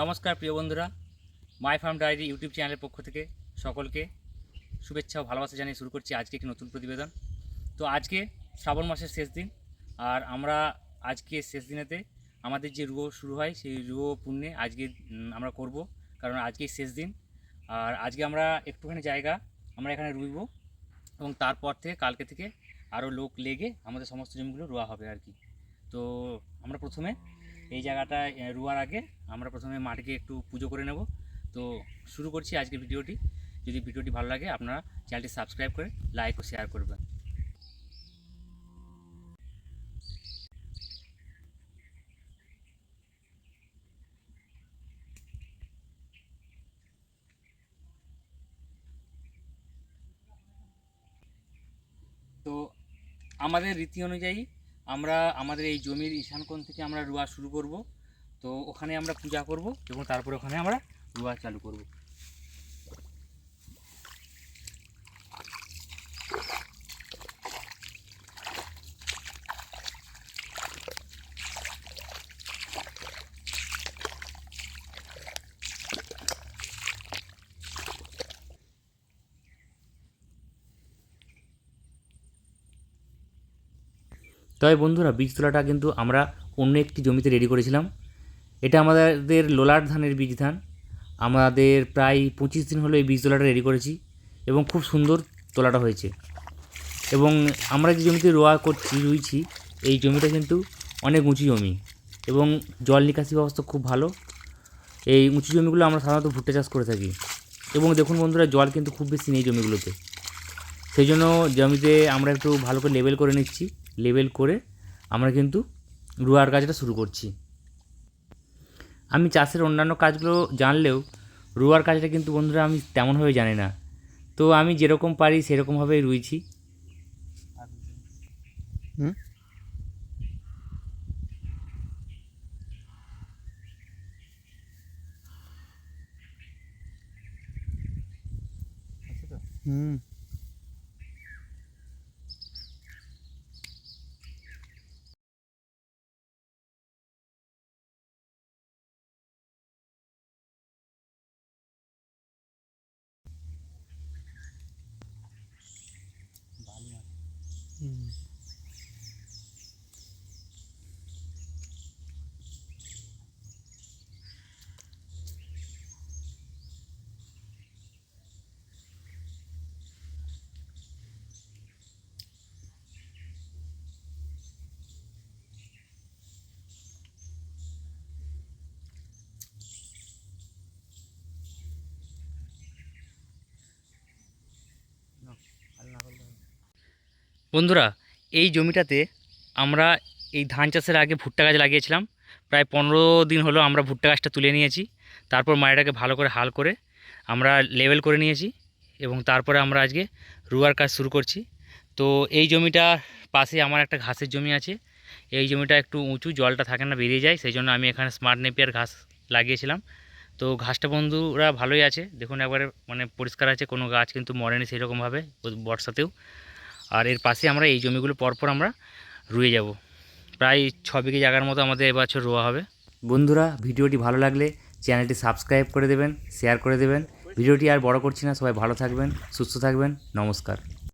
নমস্কার, প্রিয় বন্ধুরা। মাই ফার্ম ডায়েরি ইউটিউব চ্যানেলের পক্ষ থেকে সকলকে শুভেচ্ছা ও ভালোবাসা জানিয়ে শুরু করছি আজকে একটি নতুন প্রতিবেদন। তো আজকে শ্রাবণ মাসের শেষ দিন, আর আমরা আজকে শেষ দিনেতে আমাদের যে রুয়ো শুরু হয়, সেই রুয়ো পুণ্যে আজকে আমরা করব, কারণ আজকেই শেষ দিন। আর আজকে আমরা একটুখানি জায়গা আমরা এখানে রুইব, এবং তারপর থেকে, কালকে থেকে আরও লোক লেগে আমাদের সমস্ত জমিগুলো রোয়া হবে আর কি। তো আমরা প্রথমে এই জায়গাটা রোয়ার আগে আমরা প্রথমে মাটিকে একটু পুজো করে নেব। তো শুরু করছি আজকের ভিডিওটি। যদি ভিডিওটি ভালো লাগে, আপনারা চ্যানেলটি সাবস্ক্রাইব করে লাইক ও শেয়ার করবেন। তো আমাদের রীতি অনুযায়ী আমরা আমাদের এই জমির ঈশানকোণ থেকে আমরা রোয়া শুরু করব। তো ওখানে আমরা পূজা করব এবং তারপরে ওখানে আমরা রোয়া চালু করব। তবে বন্ধুরা, বীজ তোলাটা কিন্তু আমরা অন্য একটি জমিতে রেডি করেছিলাম। এটা আমাদের লোলার ধানের বীজ ধান। আমাদের প্রায় পঁচিশ দিন হলো এই বীজ তোলাটা রেডি করেছি এবং খুব সুন্দর তোলাটা হয়েছে। এবং আমরা যে জমিতে রোয়া করছি, রুইছি, এই জমিটা কিন্তু অনেক উঁচু জমি এবং জল নিকাশি ব্যবস্থা খুব ভালো। এই উঁচু জমিগুলো আমরা সাধারণত ভুট্টা চাষ করে থাকি। এবং দেখুন বন্ধুরা, জল কিন্তু খুব বেশি নেই জমিগুলোতে। সেই জন্য জমিতে আমরা একটু ভালো করে লেবেল করে নিচ্ছি। লেবেল করে আমরা কিন্তু রোয়ার কাজটা শুরু করছি। আমি চাষের অন্যান্য কাজগুলো জানলেও রোয়ার কাজটা কিন্তু বন্ধুরা আমি তেমনভাবে জানি না। তো আমি যেরকম পারি সেরকমভাবেই রুইছি। হুম? হুম। বন্ধুরা, এই জমিটাতে আমরা এই ধান চাষের আগে ভুট্টা গাছ লাগিয়েছিলাম। প্রায় পনেরো দিন হলো আমরা ভুট্টা গাছটা তুলে নিয়েছি। তারপর মাটিটাকে ভালো করে হাল করে আমরা লেভেল করে নিয়েছি এবং তারপরে আমরা আজকে রুয়ার কাজ শুরু করছি। তো এই জমিটার পাশে আমার একটা ঘাসের জমি আছে। এই জমিটা একটু উঁচু, জলটা থাকে না, বেরিয়ে যায়। সেই জন্য আমি এখানে স্মার্ট নেপিয়ার ঘাস লাগিয়েছিলাম। তো ঘাসটা বন্ধুরা ভালোই আছে। দেখুন একবারে মানে পরিষ্কার আছে, কোনো গাছ কিন্তু মরেনি সেরকমভাবে বর্ষাতেও। আর এর পাশে আমরা এই জমিগুলো পরপর আমরা রুয়ে যাব। প্রায় ছ বিঘে জায়গার মতো আমাদের এবছর রোয়া হবে। বন্ধুরা, ভিডিওটি ভালো লাগলে চ্যানেলটি সাবস্ক্রাইব করে দেবেন, শেয়ার করে দেবেন। ভিডিওটি আর বড় করছি না, সবাই ভালো থাকবেন, সুস্থ থাকবেন, নমস্কার।